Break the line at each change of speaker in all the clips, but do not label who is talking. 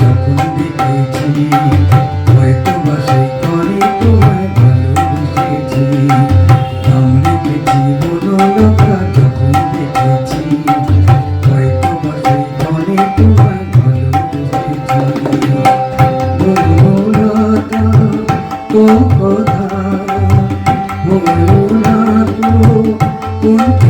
তখন দেখেছি হয়তো বা সেই করে তোমায় ভালোবেসেছি নাম রেখেছি বনলতা তখন দেখেছি হয়তো বা সেই করে তোমায় ভালোবেসেছি বনলতা তো কথা বনলতা কোন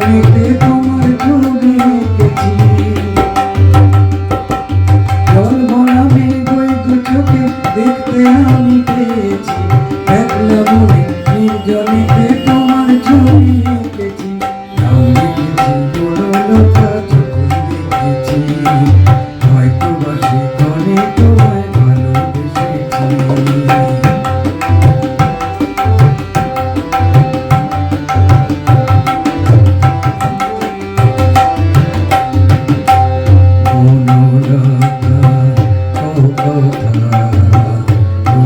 দেখতে আমি পেয়েছি। একলা মনে নির্জনে তোমার ছবি এঁকেছি। নাম লিখেছি বড়লতা যখন দেখেছি। হয়তো বা সেখানে তোমায় ভালোবেসেছি। Oh, oh, oh.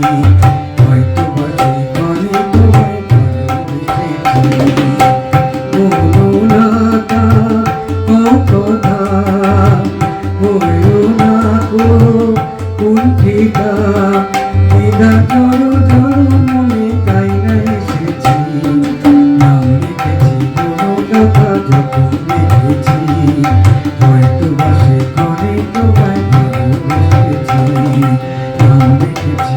Thank you. দেখেছি